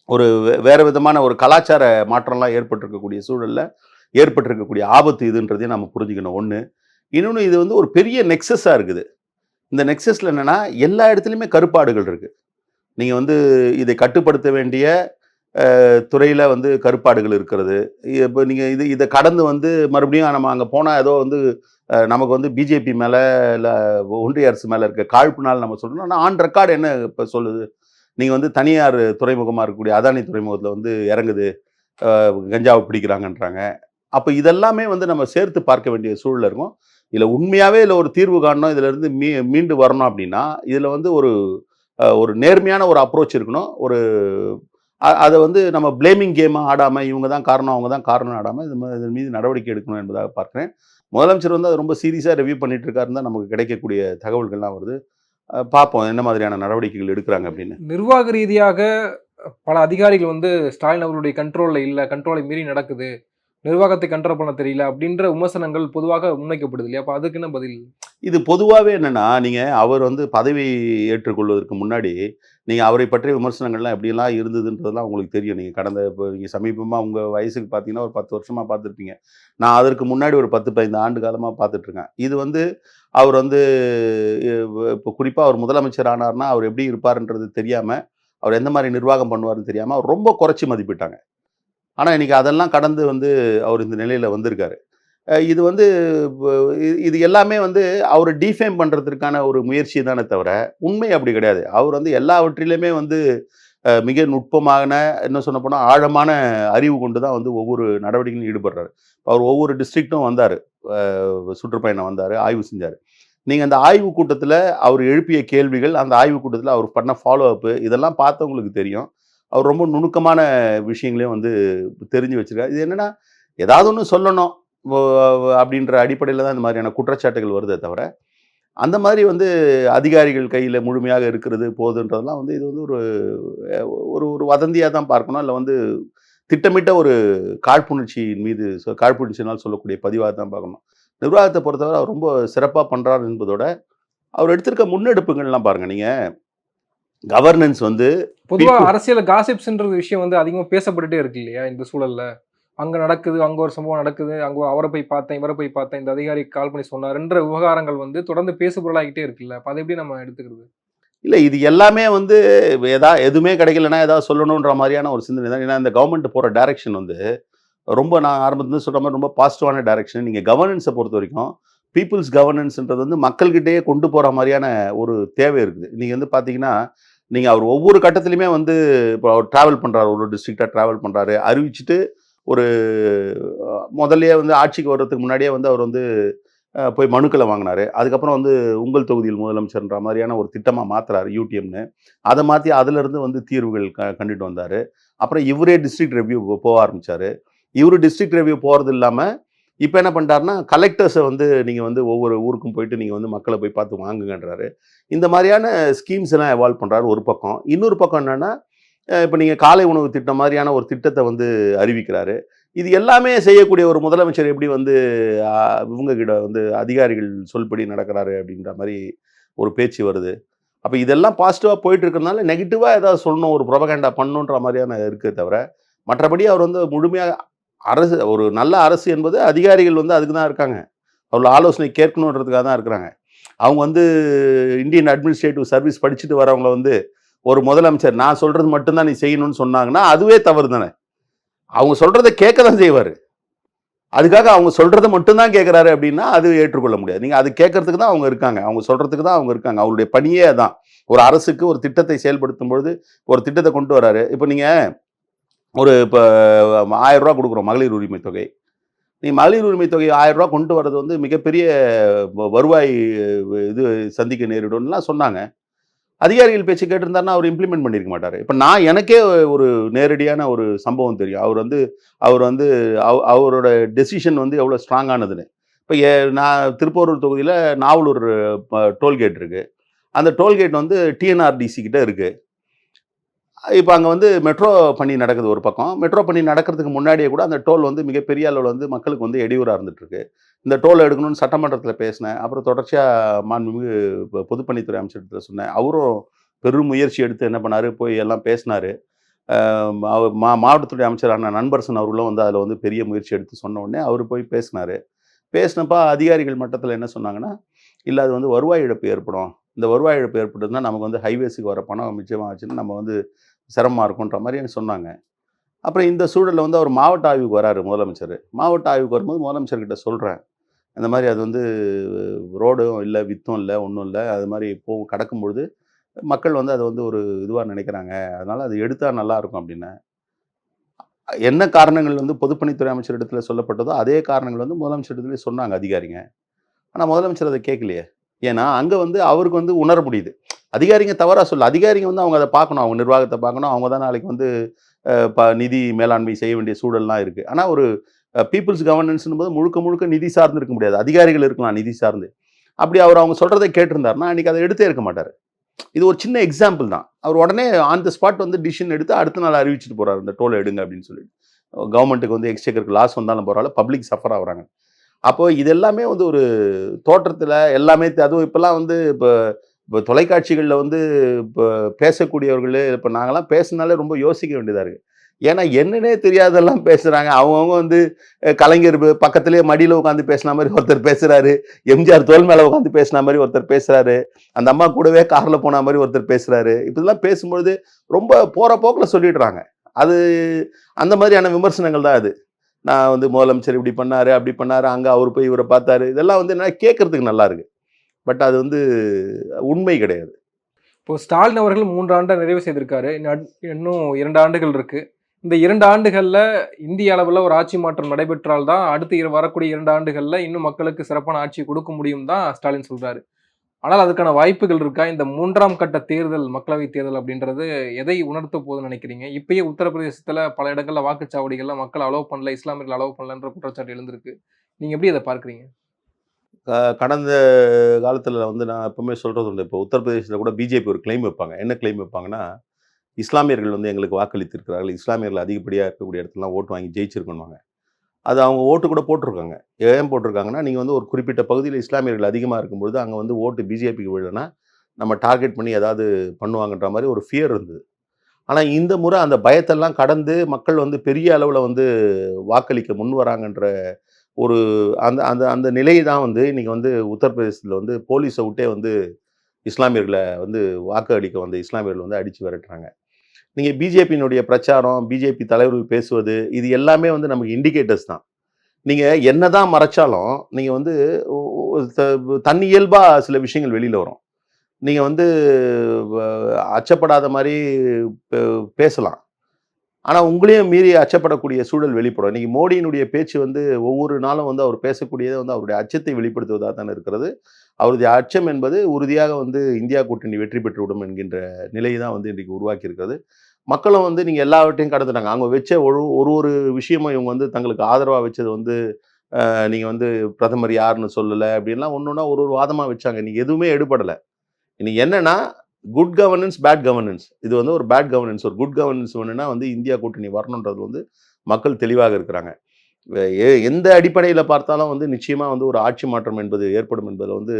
ஒரு வே- விதமான ஒரு கலாச்சார மாற்றம்லாம் ஏற்பட்டிருக்கக்கூடிய சூழலில் ஏற்பட்டிருக்கக்கூடிய ஆபத்து இதுன்றதையும் நம்ம புரிஞ்சுக்கணும். ஒன்று இன்னொன்று இது வந்து ஒரு பெரிய நெக்ஸஸாக இருக்குது. இந்த நெக்ஸஸில் என்னென்னா எல்லா இடத்துலையுமே கருப்பாடுகள் இருக்குது நீங்கள் வந்து இதை கட்டுப்படுத்த வேண்டிய துறையில் வந்து கருப்பாடுகள் இருக்கிறது. இப்போ நீங்கள் இது இதை கடந்து வந்து மறுபடியும் நம்ம அங்கே போனால் ஏதோ வந்து நமக்கு வந்து பிஜேபி மேலே இல்லை ஒன்றிய அரசு மேலே இருக்க காழ்ப்புனால் நம்ம சொல்லணும் ஆனால் ஆன் ரெக்கார்டு என்ன இப்போ சொல்லுது? நீங்கள் வந்து தனியார் துறைமுகமாக இருக்கக்கூடிய அதானி துறைமுகத்தில் வந்து இறங்குது. கஞ்சாவை பிடிக்கிறாங்கன்றாங்க. அப்போ இதெல்லாமே வந்து நம்ம சேர்த்து பார்க்க வேண்டிய சூழல் இருக்கும். இதில் உண்மையாகவே இதில் ஒரு தீர்வு காணணும் இதிலேருந்து மீ மீண்டு வரணும் அப்படின்னா இதில் வந்து ஒரு ஒரு நேர்மையான ஒரு அப்ரோச் இருக்கணும். ஒரு அதை வந்து நம்ம பிளேமிங் கேமாக ஆடாமல் இவங்க தான் காரணம் அவங்க தான் காரணம் ஆடாமல் இது மாதிரி இதன் மீது நடவடிக்கை எடுக்கணும் என்பதாக பார்க்குறேன். முதலமைச்சர் வந்து அதை ரொம்ப சீரியஸாக ரிவ்யூ பண்ணிட்டு இருக்காருன்னு தான் நமக்கு கிடைக்கக்கூடிய தகவல்கள்லாம் வருது. பார்ப்போம் என்ன மாதிரியான நடவடிக்கைகள் எடுக்கிறாங்க அப்படின்னு. நிர்வாக ரீதியாக பல அதிகாரிகள் வந்து ஸ்டாலின் அவர்களுடைய கண்ட்ரோலில் இல்லை கண்ட்ரோலை மீறி நடக்குது. நிர்வாகத்தை கண்ட்ரோல் பண்ண தெரியல அப்படின்ற விமர்சனங்கள் பொதுவாக முன்வைக்கப்படுது இல்லையா? அப்போ அதுக்கு என்ன பதில்? இது பொதுவாகவே என்னென்னா நீங்கள் அவர் வந்து பதவி ஏற்றுக்கொள்வதற்கு முன்னாடி நீங்கள் அவரை பற்றிய விமர்சனங்கள்லாம் எப்படியெல்லாம் இருந்ததுன்றதெல்லாம் உங்களுக்கு தெரியும். நீங்கள் கடந்த இப்போ நீங்கள் சமீபமாக உங்கள் வயசுக்கு பார்த்தீங்கன்னா ஒரு பத்து வருஷமாக பார்த்துருப்பீங்க நான் அதற்கு முன்னாடி ஒரு பத்து பதினைந்து ஆண்டு காலமாக பார்த்துட்ருக்கேன் இது வந்து அவர் வந்து இப்போ குறிப்பாக அவர் முதலமைச்சர் ஆனார்னா அவர் எப்படி இருப்பாருன்றது தெரியாமல் அவர் எந்த மாதிரி நிர்வாகம் பண்ணுவார்னு தெரியாமல் அவர் ரொம்ப குறைச்சி மதிப்பிட்டாங்க. ஆனால் இன்றைக்கி அதெல்லாம் கடந்து வந்து அவர் இந்த நிலையில் வந்திருக்காரு. இது வந்து இது- இது எல்லாமே வந்து அவரை டிஃபேம் பண்ணுறதுக்கான ஒரு முயற்சி தானே தவிர உண்மை அப்படி கிடையாது. அவர் வந்து எல்லாவற்றிலுமே வந்து மிக நுட்பமான என்ன சொன்ன போனால் ஆழமான அறிவு கொண்டு தான் வந்து ஒவ்வொரு நடவடிக்கையிலும் ஈடுபடுறாரு. அவர் ஒவ்வொரு டிஸ்ட்ரிக்ட்டும் வந்தார். சுற்றுப்பயணம் வந்தார் ஆய்வு செஞ்சார். நீங்கள் அந்த ஆய்வு கூட்டத்தில் அவர் எழுப்பிய கேள்விகள் அந்த ஆய்வு கூட்டத்தில் அவர் பண்ண ஃபாலோ அப்பு இதெல்லாம் பார்த்தவங்களுக்கு தெரியும். அவர் ரொம்ப நுணுக்கமான விஷயங்களையும் வந்து தெரிஞ்சு வச்சுருக்காரு. இது என்னென்னா ஏதாவது ஒன்று சொல்லணும் அப்படின்ற அடிப்படையில் தான் இந்த மாதிரியான குற்றச்சாட்டுகள் வருதே தவிர அந்த மாதிரி வந்து அதிகாரிகள் கையில் முழுமையாக இருக்கிறது போதுன்றதெல்லாம் வந்து இது வந்து ஒரு ஒரு ஒரு வதந்தியாக தான் பார்க்கணும். இல்லை வந்து திட்டமிட்ட ஒரு காழ்ப்புணர்ச்சியின் மீது காழ்ப்புணர்ச்சினால் சொல்லக்கூடிய பதிவாக தான் பார்க்கணும். நிர்வாகத்தை பொறுத்தவரை அவர் ரொம்ப சிறப்பாக பண்ணுறாரு என்பதோட அவர் எடுத்திருக்க முன்னெடுப்புகள்லாம் பாருங்க நீங்கள் கவர்னன்ஸ் வந்து பொதுவா People- அரசியல் காசிப்ஸ்ன்ற விஷயம் வந்து அதிகமா பேசப்பட்டுட்டே இருக்கு இல்லையா இந்த சூழல்ல? அங்க நடக்குது அங்க ஒரு சம்பவம் நடக்குது அங்க அவரை போய் பார்த்தேன் இவரை போய் பார்த்தேன் இந்த அதிகாரி கால் பண்ணி சொன்னாருன்ற விவகாரங்கள் வந்து தொடர்ந்து பேசுபொருளாகிட்டே இருக்குல்ல அப்ப அதை எப்படி நம்ம எடுத்துக்கிறது? இல்லை இது எல்லாமே வந்து எதா எதுவுமே கிடைக்கலனா ஏதாவது சொல்லணுன்ற மாதிரியான ஒரு சிந்தனை தான். ஏன்னா இந்த கவர்மெண்ட் போகிற டைரக்ஷன் வந்து ரொம்ப நான் ஆரம்பத்துல சொல்கிற மாதிரி ரொம்ப பாசிட்டிவான டைரக்ஷன் நீங்கள் கவர்னன்ஸை பொறுத்த வரைக்கும் பீப்புள்ஸ் கவர்னன்ஸ்ன்றது வந்து மக்கள்கிட்டயே கொண்டு போகிற மாதிரியான ஒரு தேவை இருக்குது. நீங்கள் வந்து பார்த்தீங்கன்னா நீங்கள் அவர் ஒவ்வொரு கட்டத்துலையுமே வந்து இப்போ அவர் ட்ராவல் பண்ணுறாரு ஒரு டிஸ்ட்ரிக்டாக ட்ராவல் பண்ணுறாரு அறிவிச்சிட்டு ஒரு முதல்லையே வந்து ஆட்சிக்கு வர்றதுக்கு முன்னாடியே வந்து அவர் வந்து போய் மனுக்களை வாங்கினாரு. அதுக்கப்புறம் வந்து உங்கள் தொகுதியில் முதலமைச்சர்ன்ற மாதிரியான ஒரு திட்டமாக மாற்றுறாரு யூடிஎம்னு. அதை மாற்றி அதிலிருந்து வந்து தீர்வுகள் க கண்டுட்டு வந்தார். அப்புறம் இவரே டிஸ்ட்ரிக்ட் ரெவ்யூ போக ஆரம்பித்தார் இவர் டிஸ்ட்ரிக்ட் ரெவ்யூ போகிறது இல்லாமல் இப்போ என்ன பண்ணிட்டாருன்னா கலெக்டர்ஸை வந்து நீங்கள் வந்து ஒவ்வொரு ஊருக்கும் போயிட்டு நீங்கள் வந்து மக்களை போய் பார்த்து வாங்குங்கன்றாரு. இந்த மாதிரியான ஸ்கீம்ஸ் எல்லாம் எவால்வ் பண்ணுறாரு ஒரு பக்கம். இன்னொரு பக்கம் என்னென்னா இப்போ நீங்கள் காலை உணவு திட்டம் மாதிரியான ஒரு திட்டத்தை வந்து அறிவிக்கிறாரு. இது எல்லாமே செய்யக்கூடிய ஒரு முதலமைச்சர் எப்படி வந்து இவங்ககிட்ட வந்து அதிகாரிகள் சொல்படி நடக்கிறாரு அப்படின்ற மாதிரி ஒரு பேச்சு வருது. அப்போ இதெல்லாம் பாசிட்டிவாக போயிட்டு இருக்கிறதுனால நெகட்டிவாக ஏதாவது சொல்லணும் ஒரு ப்ரொபகேண்டா பண்ணுன்ற மாதிரியான இருக்கே தவிர மற்றபடி அவர் வந்து முழுமையாக அரசு ஒரு நல்ல அரசு என்பது அதிகாரிகள் வந்து அதுக்கு தான் இருக்காங்க. அவ்வளோ ஆலோசனை கேட்கணுன்றதுக்காக தான் இருக்கிறாங்க. அவங்க வந்து இந்தியன் அட்மினிஸ்ட்ரேட்டிவ் சர்வீஸ் படிச்சுட்டு வரவங்கள வந்து ஒரு முதலமைச்சர் நான் சொல்கிறது மட்டும்தான் நீ செய்யணும்னு சொன்னாங்கன்னா அதுவே தவறு தானே. அவங்க சொல்கிறத கேட்க தான் செய்வார். அதுக்காக அவங்க சொல்கிறத மட்டும்தான் கேட்குறாரு அப்படின்னா அது ஏற்றுக்கொள்ள முடியாது. நீங்கள் அது கேட்கறதுக்கு தான் அவங்க இருக்காங்க. அவங்க சொல்கிறதுக்கு தான் அவங்க இருக்காங்க. அவங்களுடைய பணியே அதான். ஒரு அரசுக்கு ஒரு திட்டத்தை செயல்படுத்தும் பொழுது ஒரு திட்டத்தை கொண்டு வராரு. இப்போ நீங்கள் ஒரு இப்போ ஆயிரம் கொடுக்குறோம் மகளிர் உரிமை தொகை. நீ மகளிர் உரிமை தொகை ஆயிரம் கொண்டு வர்றது வந்து மிகப்பெரிய வ- வருவாய் இது சந்திக்க நேரிடும்லாம் சொன்னாங்க. அதிகாரிகள் பேச்சு கேட்டிருந்தாருன்னா அவர் இம்ப்ளிமெண்ட் பண்ணியிருக்க மாட்டார். இப்போ நான் எனக்கே ஒரு நேரடியான ஒரு சம்பவம் தெரியும். அவர் வந்து அவர் வந்து அவ- அவரோட டெசிஷன் வந்து எவ்வளோ ஸ்ட்ராங்கானதுன்னு இப்போ ஏ நான் திருப்பூரூர் தொகுதியில் நாவலூர் டோல்கேட் இருக்குது அந்த டோல்கேட் வந்து டிஎன்ஆர்டிசி கிட்டே இருக்குது இப்போ அங்கே வந்து மெட்ரோ பணி நடக்குது ஒரு பக்கம். மெட்ரோ பணி நடக்கிறதுக்கு முன்னாடியே கூட அந்த டோல் வந்து மிகப்பெரிய அளவில் வந்து மக்களுக்கு வந்து இடையூறாக இருந்துட்டுருக்கு. இந்த டோல் எடுக்கணும்னு சட்டமன்றத்தில் பேசினேன். அப்புறம் தொடர்ச்சியாக மாண்புமிகு பொதுப்பணித்துறை அமைச்சர்கிட்ட சொன்னேன். அவரும் பெரும் முயற்சி எடுத்து என்ன பண்ணார்? போய் எல்லாம் பேசினார். அவர் மா மாவட்டத்துறை அமைச்சரான நண்பரசன் அவர்களும் வந்து அதில் வந்து பெரிய முயற்சி எடுத்து சொன்ன உடனே அவர் போய் பேசினார். பேசினப்பா அதிகாரிகள் மட்டத்தில் என்ன சொன்னாங்கன்னா இல்லை அது வந்து வருவாய் இழப்பு ஏற்படும். இந்த வருவாய் இழப்பு ஏற்பட்டதுன்னா நமக்கு வந்து ஹைவேஸுக்கு வர பணம் மிச்சமாச்சுன்னு நம்ம வந்து சிரமமாக இருக்குன்ற மாதிரி சொன்னாங்க. அப்புறம் இந்த சூழலில் வந்து அவர் மாவட்ட ஆய்வுக்கு வராரு முதலமைச்சர். மாவட்ட ஆய்வுக்கு வரும்போது முதலமைச்சர்கிட்ட சொல்கிறேன் இந்த மாதிரி அது வந்து ரோடும் இல்லை வித்தும் இல்லை ஒன்றும் இல்லை. அது மாதிரி போ கடக்கும்பொழுது மக்கள் வந்து அதை வந்து ஒரு இதுவாக நினைக்கிறாங்க. அதனால் அது எடுத்தால் நல்லாயிருக்கும் அப்படின்னு. என்ன காரணங்கள் வந்து பொதுப்பணித்துறை அமைச்சர் இடத்துல சொல்லப்பட்டதோ அதே காரணங்கள் வந்து முதலமைச்சர் இடத்துல சொன்னாங்க அதிகாரிங்க. ஆனால் முதலமைச்சர் அதை கேட்கலையே. ஏன்னா அங்கே வந்து அவருக்கு வந்து உணர முடியுது அதிகாரிங்க தவறாக சொல்ல அதிகாரிங்க வந்து அவங்க அதை பார்க்கணும் அவங்க நிர்வாகத்தை பார்க்கணும் அவங்க தான் நாளைக்கு வந்து ப நிதி மேலாண்மை செய்ய வேண்டிய சூழல்லாம் இருக்குது ஆனால் ஒரு பீப்புள்ஸ் கவர்னன்ஸ்னு போது முழுக்க முழுக்க நிதி சார்ந்து இருக்க முடியாது. அதிகாரிகள் இருக்கலாம் நிதி சார்ந்து. அப்படி அவர் அவங்க சொல்கிறத கேட்டிருந்தாருன்னா அன்றைக்கி அதை எடுத்தே இருக்க மாட்டார். இது ஒரு சின்ன எக்ஸாம்பிள் தான். அவர் உடனே ஆன் த ஸ்பாட் வந்து டிசிஷன் எடுத்து அடுத்த நாள் அறிவிச்சிட்டு போகிறார் இந்த டோல் எடுங்க அப்படின்னு சொல்லிட்டு. கவர்மெண்ட்டுக்கு வந்து எக்ஸ்டேக்கருக்கு லாஸ் வந்தாலும் பரவாயில்ல பப்ளிக் சஃபர் ஆகுறாங்க. அப்போது இது எல்லாமே வந்து ஒரு தோற்றத்தில் எல்லாமே அதுவும் இப்போல்லாம் வந்து இப்போ இப்போ தொலைக்காட்சிகளில் வந்து இப்போ பேசக்கூடியவர்கள் இப்போ நாங்களாம் பேசினாலே ரொம்ப யோசிக்க வேண்டியதாக இருக்குது ஏன்னா என்னன்னே தெரியாதெல்லாம் பேசுகிறாங்க அவங்கவுங்க வந்து கலைஞர் பக்கத்துலேயே மடியில் உட்காந்து பேசின மாதிரி ஒருத்தர் பேசுகிறாரு எம்ஜிஆர் தோல் மேலே உட்காந்து பேசின மாதிரி ஒருத்தர் பேசுகிறாரு அந்த அம்மா கூடவே காரில் போன மாதிரி ஒருத்தர் பேசுகிறாரு இப்படிலாம் பேசும்பொழுது ரொம்ப போகிற போக்கில் சொல்லிடுறாங்க. அது அந்த மாதிரியான விமர்சனங்கள் தான் அது. நான் வந்து முதலமைச்சர் இப்படி பண்ணார் அப்படி பண்ணார் அங்கே அவர் போய் இவரை பார்த்தாரு. இதெல்லாம் வந்து என்ன கேட்கறதுக்கு நல்லாயிருக்கு பட் அது வந்து உண்மை கிடையாது. இப்போ ஸ்டாலின் அவர்கள் மூன்று ஆண்டை நிறைவு செய்திருக்காரு. இன்னும் இன்னும் இரண்டு ஆண்டுகள் இருக்குது இந்த இரண்டு ஆண்டுகளில் இந்திய அளவில் ஒரு ஆட்சி மாற்றம் நடைபெற்றால் தான் அடுத்து வரக்கூடிய இரண்டு ஆண்டுகளில் இன்னும் மக்களுக்கு சிறப்பான ஆட்சி கொடுக்க முடியும் தான் ஸ்டாலின் சொல்கிறாரு ஆனால் அதுக்கான வாய்ப்புகள் இருக்கா? இந்த மூன்றாம் கட்ட தேர்தல் மக்களவை தேர்தல் அப்படின்றது எதை உணர்த்த போகுதுன்னு நினைக்கிறீங்க? இப்பயே உத்தரப்பிரதேசத்துல பல இடங்கள்ல வாக்குச்சாவடிகள்ல மக்கள் அலோவ் பண்ணல இஸ்லாமியர்கள் அலோவ் பண்ணலன்ற குற்றச்சாட்டு எழுந்திருக்கு. நீங்க எப்படி அதை பார்க்குறீங்க? கடந்த காலத்தில் வந்து நான் எப்பவுமே சொல்கிறது உண்டு. இப்போ உத்தரப்பிரதேசத்தில் கூட பிஜேபி ஒரு கிளைம் வைப்பாங்க. என்ன கிளைம் வைப்பாங்கன்னா இஸ்லாமியர்கள் வந்து எங்களுக்கு வாக்களித்திருக்கிறார்கள். இஸ்லாமியர்கள் அதிகப்படியாக இருக்கக்கூடிய இடத்துலலாம் ஓட்டு வாங்கி ஜெயிச்சிருக்கணுவாங்க அது அவங்க ஓட்டு கூட போட்டிருக்காங்க. ஏன் போட்டிருக்காங்கன்னா நீங்கள் வந்து ஒரு குறிப்பிட்ட பகுதியில் இஸ்லாமியர்கள் அதிகமாக இருக்கும்பொழுது அங்கே வந்து ஓட்டு பிஜேபிக்கு விழலைன்னா நம்ம டார்கெட் பண்ணி ஏதாவது பண்ணுவாங்கன்ற மாதிரி ஒரு ஃபியர் இருந்தது. ஆனால் இந்த முறை அந்த பயத்தெல்லாம் கடந்து மக்கள் வந்து பெரிய அளவில் வந்து வாக்களிக்க முன் வராங்கன்ற ஒரு அந்த அந்த அந்த நிலை தான் வந்து இன்றைக்கி வந்து உத்தரப்பிரதேசத்தில் வந்து போலீஸை விட்டே வந்து இஸ்லாமியர்களை வந்து வாக்கு அளிக்க வந்த இஸ்லாமியர்கள் வந்து அடித்து விரட்டுறாங்க. நீங்கள் பிஜேபியினுடைய பிரச்சாரம் பிஜேபி தலைவர்கள் பேசுவது இது எல்லாமே வந்து நமக்கு இண்டிகேட்டர்ஸ் தான். நீங்கள் என்ன தான் மறைச்சாலும் நீங்கள் வந்து த- தன் இயல்பாக சில விஷயங்கள் வெளியில் வரும். நீங்கள் வந்து அச்சப்படாத மாதிரி பே- பேசலாம். ஆனால் உங்களையும் மீறி அச்சப்படக்கூடிய சூழல் வெளிப்படும். இன்றைக்கி மோடியினுடைய பேச்சு வந்து ஒவ்வொரு நாளும் வந்து அவர் பேசக்கூடியது வந்து அவருடைய அச்சத்தை வெளிப்படுத்துவதாக தானே இருக்கிறது. அவருடைய அச்சம் என்பது உறுதியாக வந்து இந்தியா கூட்டணி வெற்றி பெற்றுவிடும் என்கின்ற நிலையை தான் வந்து இன்றைக்கு உருவாக்கி இருக்கிறது மக்களும் வந்து நீங்கள் எல்லாவற்றையும் கடந்துட்டாங்க. அவங்க வச்ச ஒரு ஒரு ஒரு விஷயமும் இவங்க வந்து தங்களுக்கு ஆதரவாக வச்சது வந்து நீங்கள் வந்து பிரதமர் யாருன்னு சொல்லலை அப்படின்லாம் ஒன்று ஒன்றா ஒரு ஒரு வாதமாக வச்சாங்க. நீ எதுவுமே எடுபடலை. இன்னைக்கு என்னென்னா குட் கவர்னன்ஸ் பேட் கவர்னன்ஸ் இது வந்து ஒரு பேட் கவர்னன்ஸ் ஒரு குட் கவர்னன்ஸ் வேணும்னா வந்து இந்தியா கூட்டணி வரணுன்றது வந்து மக்கள் தெளிவாக இருக்கிறாங்க. எந்த அடிப்படையில் பார்த்தாலும் வந்து நிச்சயமாக வந்து ஒரு ஆட்சி மாற்றம் என்பது ஏற்படும் என்பதில் வந்து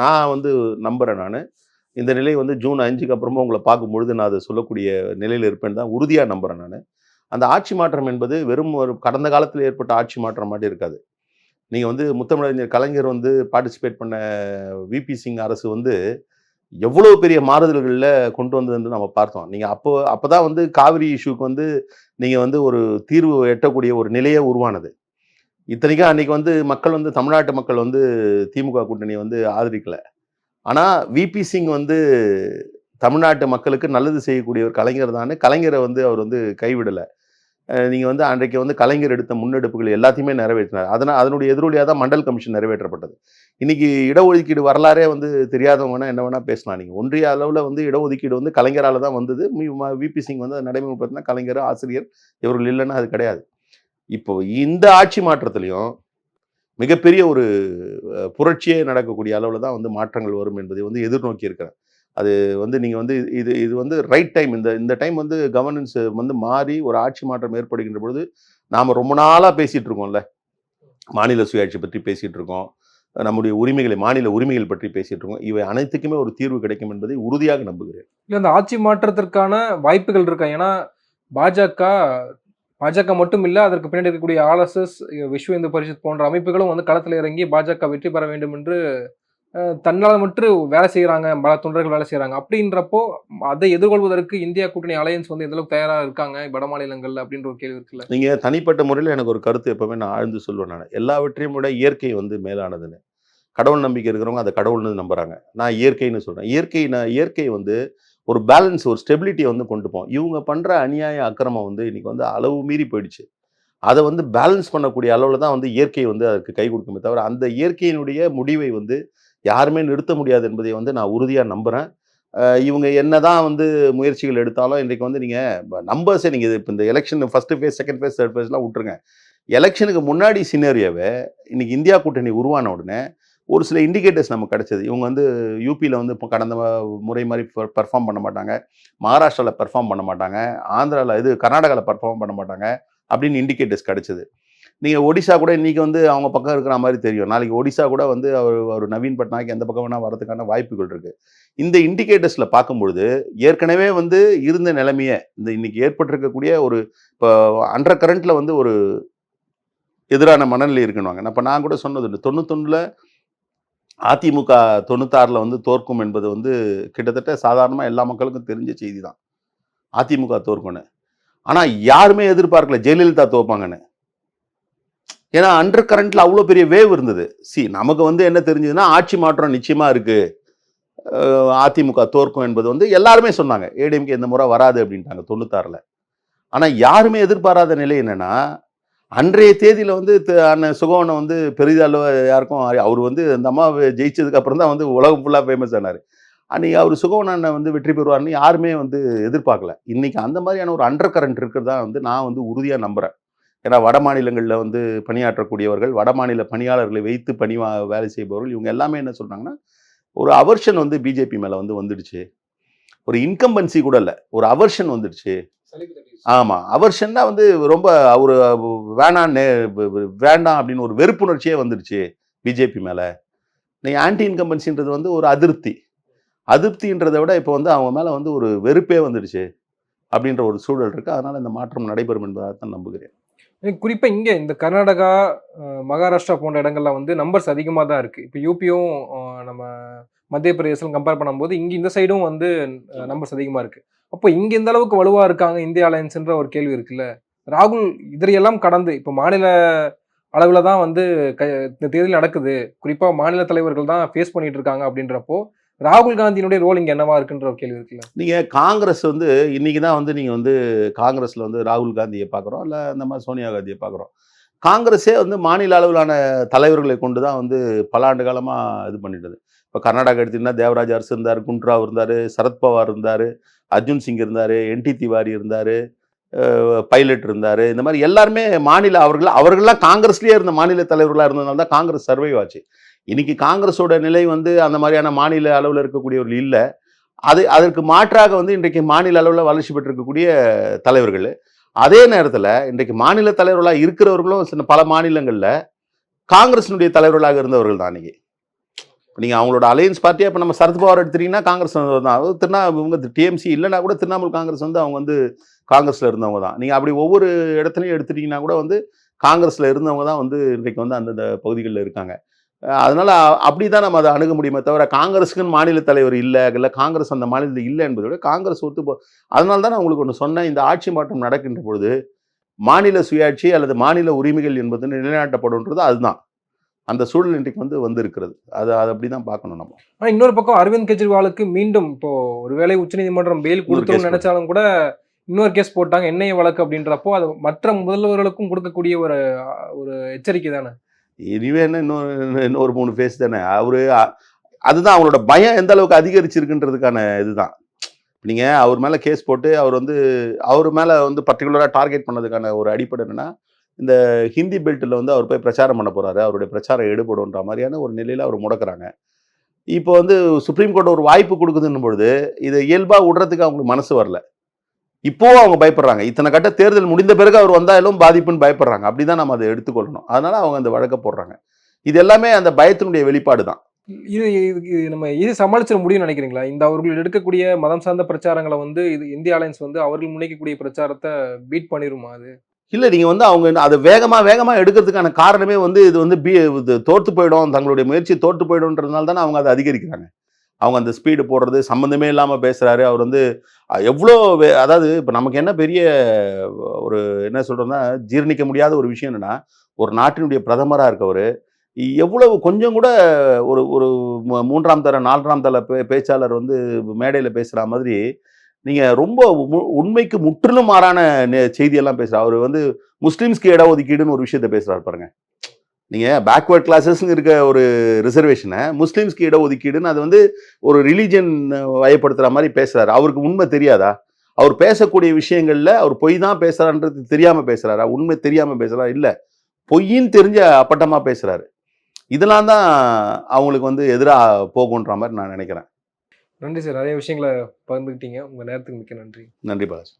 நான் வந்து நம்புகிறேன் நான். இந்த நிலை வந்து ஜூன் அஞ்சுக்கு அப்புறமா உங்களை பார்க்கும் பொழுது நான் அதை சொல்லக்கூடிய நிலையில் இருப்பேன் தான் உறுதியாக நம்புகிறேன் நான். அந்த ஆட்சி மாற்றம் என்பது வெறும் ஒரு கடந்த காலத்தில் ஏற்பட்ட ஆட்சி மாற்றம் மாதிரி இருக்காது. நீங்கள் வந்து முத்தமிழறிஞர் கலைஞர் வந்து பார்ட்டிசிபேட் பண்ண விபி சிங் அரசு வந்து எவ்வளோ பெரிய மாறுதல்களில் கொண்டு வந்ததுன்னு நம்ம பார்த்தோம். நீங்கள் அப்போ அப்போ தான் வந்து காவிரி இஷ்யூக்கு வந்து நீங்கள் வந்து ஒரு தீர்வு எட்டக்கூடிய ஒரு நிலையே உருவானது. இத்தனைக்கும் அன்றைக்கி வந்து மக்கள் வந்து தமிழ்நாட்டு மக்கள் வந்து திமுக கூட்டணியை வந்து ஆதரிக்கலை. ஆனால் விபி சிங் வந்து தமிழ்நாட்டு மக்களுக்கு நல்லது செய்யக்கூடிய ஒரு கலைஞர் தானே. கலைஞரை வந்து அவர் வந்து கைவிடலை. நீங்கள் வந்து அன்றைக்கு வந்து கலைஞர் எடுத்த முன்னெடுப்புகள் எல்லாத்தையுமே நிறைவேற்றினார். அதனால் அதனுடைய எதிரொலியாக தான் மண்டல் கமிஷன் நிறைவேற்றப்பட்டது. இன்னைக்கு இடஒதுக்கீடு வரலாறே வந்து தெரியாதவங்கன்னா என்ன வேணால் பேசலாம். நீங்கள் ஒன்றிய அளவில் வந்து இடஒதுக்கீடு வந்து கலைஞரால் தான் வந்தது. விபி சிங் வந்து அதை நடைமுறைப்படுத்தினா கலைஞர் ஆசிரியர் இவர்கள் இல்லைன்னா அது கிடையாது. இப்போ இந்த ஆட்சி மாற்றத்திலையும் மிகப்பெரிய ஒரு புரட்சியே நடக்கக்கூடிய அளவில் தான் வந்து மாற்றங்கள் வரும் என்பதை வந்து எதிர்நோக்கி இருக்கிறேன் அது வந்து நீங்கள் வந்து இது இது வந்து ரைட் டைம் இந்த இந்த டைம் வந்து கவர்னன்ஸ் வந்து மாறி ஒரு ஆட்சி மாற்றம் ஏற்படுகின்ற பொழுது நாம் ரொம்ப நாளாக பேசிகிட்டு இருக்கோம்ல. மாநில சுயாட்சி பற்றி பேசிகிட்டு இருக்கோம். நம்முடைய உரிமைகளை மாநில உரிமைகள் பற்றி பேசிகிட்டு இருக்கோம். இவை அனைத்துக்குமே ஒரு தீர்வு கிடைக்கும் என்பதை உறுதியாக நம்புகிறேன். இல்லை அந்த ஆட்சி மாற்றத்திற்கான வாய்ப்புகள் இருக்கா? ஏன்னா பாஜக பாஜக மட்டும் இல்லை அதற்கு பின்னாடி இருக்கக்கூடிய ஆர்எஸ்எஸ் விஸ்வ இந்து பரிஷத் போன்ற அமைப்புகளும் வந்து களத்தில் இறங்கி பாஜக வெற்றி பெற வேண்டும் என்று தன்னால் மட்டும் வேலை செய்கிறாங்க பல தொண்டர்கள் வேலை செய்கிறாங்க அப்படின்றப்போ அதை எதிர்கொள்வதற்கு இந்தியா கூட்டணி அலையன்ஸ் வந்து எந்தளவுக்கு தயாராக இருக்காங்க வட மாநிலங்களில் அப்படின்ற ஒரு கேள்வி இருக்குல்ல? நீங்கள் தனிப்பட்ட முறையில் எனக்கு ஒரு கருத்து எப்போவுமே நான் ஆழ்ந்து சொல்லுவேன் நான். எல்லாவற்றையும் விட இயற்கை வந்து மேலானதுன்னு. கடவுள் நம்பிக்கை இருக்கிறவங்க அதை கடவுள்னு நம்புறாங்க. நான் இயற்கைன்னு சொல்கிறேன் இயற்கை நான் இயற்கை வந்து ஒரு பேலன்ஸ் ஒரு ஸ்டெபிலிட்டியை வந்து கொண்டு போவோம் இவங்க பண்ணுற அநியாய அக்கிரமம் வந்து இன்னைக்கு வந்து அளவு மீறி போயிடுச்சு. அதை வந்து பேலன்ஸ் பண்ணக்கூடிய அளவில் தான் வந்து இயற்கை வந்து அதுக்கு கை கொடுக்குமே தவிர அந்த இயற்கையினுடைய முடிவை வந்து யாருமே நிறுத்த முடியாது என்பதை வந்து நான் உறுதியாக நம்புகிறேன் இவங்க என்ன தான் வந்து முயற்சிகள் எடுத்தாலும் இன்றைக்கு வந்து நீங்கள் நம்பர்ஸே நீங்கள் இப்போ இந்த election first phase second phase third ஃபேஸ்லாம் விட்டுருங்க. எலெக்ஷனுக்கு முன்னாடி சினேரியோவை இன்றைக்கி இந்தியா கூட்டணி உருவான உடனே ஒரு சில இண்டிகேட்டர்ஸ் நமக்கு கிடச்சிது. இவங்க வந்து யூபியில் வந்து இப்போ கடந்த முறை மாதிரி பெர்ஃபார்ம் பண்ண மாட்டாங்க. மகாராஷ்டிராவில் பெர்ஃபார்ம் பண்ண மாட்டாங்க. ஆந்திராவில் இது கர்நாடகாவில் பெர்ஃபார்ம் பண்ண மாட்டாங்க அப்படின்னு இண்டிகேட்டர்ஸ் கிடச்சிது. நீங்கள் ஒடிசா கூட இன்றைக்கி வந்து அவங்க பக்கம் இருக்கிற மாதிரி தெரியும். நாளைக்கு ஒடிசா கூட வந்து அவர் அவர் நவீன் பட்நாயக் எந்த பக்கம் வேணால் வரதுக்கான வாய்ப்புகள் இருக்குது இந்த இண்டிகேட்டர்ஸில் பார்க்கும்பொழுது ஏற்கனவே வந்து இருந்த நிலைமையை இந்த இன்னைக்கு ஏற்பட்டிருக்கக்கூடிய ஒரு இப்போ அண்டர் கரண்ட்டில் வந்து ஒரு எதிரான மனநிலை இருக்குன்னு அப்போ நான் கூட சொன்னது தொண்ணூத்தொன்னில் அதிமுக தொண்ணூத்தாறில் வந்து தோற்கும் என்பது வந்து கிட்டத்தட்ட சாதாரணமாக எல்லா மக்களுக்கும் தெரிஞ்ச செய்தி தான் அதிமுக தோற்கும்னு. ஆனால் யாருமே எதிர்பார்க்கல. ஜெயலலிதா தோப்பாங்கன்னு. ஏன்னா அண்டர் கரண்ட்டில் அவ்வளோ பெரிய வேவ் இருந்தது. சி நமக்கு வந்து என்ன தெரிஞ்சதுன்னா ஆட்சி மாற்றம் நிச்சயமாக இருக்குது அதிமுக தோற்கும் என்பது வந்து எல்லாருமே சொன்னாங்க. ஏடிஎம்கே இந்த முறை வராது அப்படின்ட்டாங்க தொண்ணூத்தாறில். ஆனால் யாருமே எதிர்பாராத நிலை என்னென்னா அன்றைய தேதியில் வந்து அண்ணன் சுகவனை வந்து பெரிதளவு யாருக்கும் அவர் வந்து அந்த அம்மா ஜெயிச்சதுக்கு அப்புறம் தான் வந்து உலகம் ஃபுல்லாக ஃபேமஸ் ஆனார். அன்றைக்கி அவர் சுகவன் அண்ணன் வந்து வெற்றி பெறுவார்னு யாருமே வந்து எதிர்பார்க்கல. இன்றைக்கி அந்த மாதிரியான ஒரு அண்டர் கரண்ட் இருக்கிறதா வந்து நான் வந்து உறுதியாக நம்புகிறேன் ஏன்னா வட மாநிலங்களில் வந்து பணியாற்றக்கூடியவர்கள் வட மாநில பணியாளர்களை வைத்து பணி வேலை செய்பவர்கள் இவங்க எல்லாமே என்ன சொல்கிறாங்கன்னா ஒரு அவர்ஷன் வந்து பிஜேபி மேலே வந்து வந்துடுச்சு. ஒரு இன்கம்பன்சி கூட இல்லை ஒரு அவர்ஷன் வந்துடுச்சு. ஆமாம் அவர்ஷன்னா வந்து ரொம்ப ஒரு வேணான்னு வேண்டாம் அப்படின்னு ஒரு வெறுப்புணர்ச்சியே வந்துடுச்சு பிஜேபி மேலே. நீ ஆன்டி இன்கம்பன்சின்றது வந்து ஒரு அதிருப்தி. அதிருப்தின்றதை விட இப்போ வந்து அவங்க மேலே வந்து ஒரு வெறுப்பே வந்துடுச்சு அப்படின்ற ஒரு சூழல் இருக்குது அதனால் இந்த மாற்றம் நடைபெறும் என்பதாக தான் நம்புகிறேன். குறிப்பாக இங்கே இந்த கர்நாடகா மகாராஷ்டிரா போன்ற இடங்கள்ல வந்து நம்பர்ஸ் அதிகமாக தான் இருக்குது இப்போ யூபியும் நம்ம மத்திய பிரதேசம் கம்பேர் பண்ணும்போது இங்கே இந்த சைடும் வந்து நம்பர்ஸ் அதிகமாக இருக்குது அப்போ இங்கே இந்த அளவுக்கு வலுவாக இருக்காங்க இந்திய அலையன்ஸ்ன்ற ஒரு கேள்வி இருக்குல்ல? ராகுல் இதையெல்லாம் கடந்து இப்போ மாநில அளவில் தான் வந்து க இந்த தேர்தல் நடக்குது. குறிப்பாக மாநில தலைவர்கள் தான் ஃபேஸ் பண்ணிட்டு இருக்காங்க அப்படின்றப்போ ராகுல் காந்தியினுடைய ரோல் இங்கே என்னவா இருக்குன்ற ஒரு கேள்வி இருக்குல்ல? நீங்கள் காங்கிரஸ் வந்து இன்னைக்கு தான் வந்து நீங்கள் வந்து காங்கிரஸில் வந்து ராகுல் காந்தியை பார்க்குறோம் இல்லை இந்த மாதிரி சோனியா காந்தியை பார்க்குறோம். காங்கிரஸே வந்து மாநில அளவிலான தலைவர்களை கொண்டு தான் வந்து பல ஆண்டு காலமாக இது பண்ணிட்டது. இப்போ கர்நாடகா எடுத்தீங்கன்னா தேவராஜ் அரசு இருந்தார் குண்ட்ராவ் இருந்தார் சரத்பவார் இருந்தார் அர்ஜுன் சிங் இருந்தார் என்டி திவாரி இருந்தார் பைலட் இருந்தார். இந்த மாதிரி எல்லாருமே மாநில அவர்கள் அவர்கள்லாம் காங்கிரஸ்லேயே இருந்த மாநில தலைவர்களாக இருந்ததுனால தான் காங்கிரஸ் சர்வைவ் ஆச்சு. இன்னைக்கு காங்கிரஸோட நிலை வந்து அந்த மாதிரியான மாநில அளவில் இருக்கக்கூடியவர்கள் இல்லை. அது அதற்கு மாற்றாக வந்து இன்றைக்கு மாநில அளவில் வளர்ச்சி பெற்றிருக்கக்கூடிய தலைவர்கள். அதே நேரத்தில் இன்றைக்கு மாநில தலைவர்களாக இருக்கிறவர்களும் சின்ன பல மாநிலங்களில் காங்கிரஸினுடைய தலைவர்களாக இருந்தவர்கள் தான் இன்னைக்கு. நீங்கள் அவங்களோட அலையன்ஸ் பார்ட்டியாக இப்போ நம்ம சரத்பவார் எடுத்துட்டீங்கன்னா காங்கிரஸ் தான். திருநா இவங்க டிஎம்சி இல்லைனா கூட திரிணாமுல் காங்கிரஸ் வந்து அவங்க வந்து காங்கிரஸில் இருந்தவங்க தான். நீங்கள் அப்படி ஒவ்வொரு இடத்துலையும் எடுத்துட்டீங்கன்னா கூட வந்து காங்கிரஸில் இருந்தவங்க தான் வந்து இன்றைக்கு வந்து அந்தந்த பகுதிகளில் இருக்காங்க. அதனால அப்படி தான் நம்ம அதை அணுக முடியுமே தவிர காங்கிரஸுக்குன்னு மாநில தலைவர் இல்லை இல்லை காங்கிரஸ் அந்த மாநிலத்தில் இல்லை என்பதை விட காங்கிரஸ் ஒத்து போ அதனால தான் நான் உங்களுக்கு ஒன்று சொன்னேன். இந்த ஆட்சி மாற்றம் நடக்கின்ற பொழுது மாநில சுயாட்சி அல்லது மாநில உரிமைகள் என்பது நிலைநாட்டப்படும்ன்றது அதுதான். அந்த சூழல் இன்றைக்கு வந்து வந்திருக்கிறது. அது அது அப்படி தான் பார்க்கணும் நம்ம. ஆனா இன்னொரு பக்கம் அரவிந்த் கெஜ்ரிவாலுக்கு மீண்டும் இப்போ ஒருவேளை உச்சநீதிமன்றம் பெயில் கொடுத்தோம்னு நினைச்சாலும் கூட இன்னொரு கேஸ் போட்டாங்க. எண்ணெய் வழக்கு அப்படின்றப்போ அது மற்ற முதல்வர்களுக்கும் கொடுக்கக்கூடிய ஒரு ஒரு எச்சரிக்கை தானே? இனிவே என்ன இன்னொரு இன்னொரு மூணு ஃபேஸ் தானே? அவர் அதுதான் அவரோட பயம் எந்த அளவுக்கு அதிகரிச்சிருக்குன்றதுக்கான இதுதான். நீங்கள் அவர் மேலே கேஸ் போட்டு அவர் வந்து அவர் மேலே வந்து பர்டிகுலராக டார்கெட் பண்ணதுக்கான ஒரு அடிப்படை என்னென்னா இந்த ஹிந்தி பெல்ட்டில் வந்து அவர் போய் பிரச்சாரம் பண்ண போகிறாரு அவருடைய பிரச்சாரம் எடுபடும்ன்ற மாதிரியான ஒரு நிலையில் அவர் முடக்கிறாங்க. இப்போ வந்து சுப்ரீம் கோர்ட் ஒரு வாய்ப்பு கொடுக்குதுன்னும் பொழுது இதை இயல்பாக விடுறதுக்கு அவங்களுக்கு மனசு வரல. இப்போவும் அவங்க பயப்படுறாங்க. இத்தனை கட்ட தேர்தல் முடிந்த பிறகு அவர் வந்தாலும் பாதிப்புன்னு பயப்படுறாங்க. அப்படிதான் நம்ம அதை எடுத்துக்கொள்ளணும். அதனால அவங்க அந்த வழக்க போடுறாங்க. இது எல்லாமே அந்த பயத்தினுடைய வெளிப்பாடு தான் இது இது- நம்ம இது சமாளிச்சிட முடியும்னு நினைக்கிறீங்களா? இந்த அவர்கள் எடுக்கக்கூடிய மதம் சார்ந்த பிரச்சாரங்களை வந்து இது இந்திய அலையன்ஸ் வந்து அவர்கள் முன்வைக்கக்கூடிய பிரச்சாரத்தை பீட் பண்ணிருமா அது? இல்லை நீங்கள் வந்து அவங்க அதை வேகமாக வேகமாக எடுக்கிறதுக்கான காரணமே வந்து இது வந்து பி இது தோற்று போயிடும். தங்களுடைய முயற்சி தோற்று போயிடும்ன்றதுனால தானே அவங்க அதை அதிகரிக்கிறாங்க. அவங்க அந்த ஸ்பீடு போடுறது சம்மந்தமே இல்லாமல் பேசுகிறாரு அவர் வந்து எவ்வளோ வே- அதாவது இப்போ நமக்கு என்ன பெரிய ஒரு என்ன சொல்கிறோன்னா ஜீரணிக்க முடியாத ஒரு விஷயம் என்னன்னா ஒரு நாட்டினுடைய பிரதமராக இருக்கவர் எவ்வளவு கொஞ்சம் கூட ஒரு ஒரு மூன்றாம் தர நான்காம் தர பே பேச்சாளர் வந்து மேடையில் பேசுகிற மாதிரி நீங்கள் ரொம்ப மு- உண்மைக்கு முற்றிலும் மாறான செய்தியெல்லாம் பேசுகிறார் அவர் வந்து முஸ்லீம்ஸ்க்கு இட ஒதுக்கீடுன்னு ஒரு விஷயத்த பேசுகிறார் பாருங்கள் நீங்கள் பேக்வேர்ட் கிளாஸஸ்னு இருக்க ஒரு ரிசர்வேஷனை முஸ்லீம்ஸ்க்கு இட ஒதுக்கீடுன்னு அது வந்து ஒரு ரிலீஜன் வயப்படுத்துகிற மாதிரி பேசுகிறாரு அவருக்கு உண்மை தெரியாதா? அவர் பேசக்கூடிய விஷயங்களில் அவர் பொய் தான் பேசுகிறான்றது தெரியாமல் பேசுகிறாரா உண்மை தெரியாமல் பேசுகிறாரா இல்லை. பொய்ன்னு தெரிஞ்ச அப்பட்டமாக பேசுகிறாரு இதெல்லாம் தான் அவங்களுக்கு வந்து எதிராக போகுன்ற மாதிரி நான் நினைக்கிறேன். நன்றி சார். நிறைய விஷயங்களை பகிர்ந்துக்கிட்டீங்க. உங்க நேரத்துக்கு மிக்க நன்றி. நன்றி பாலாஜி.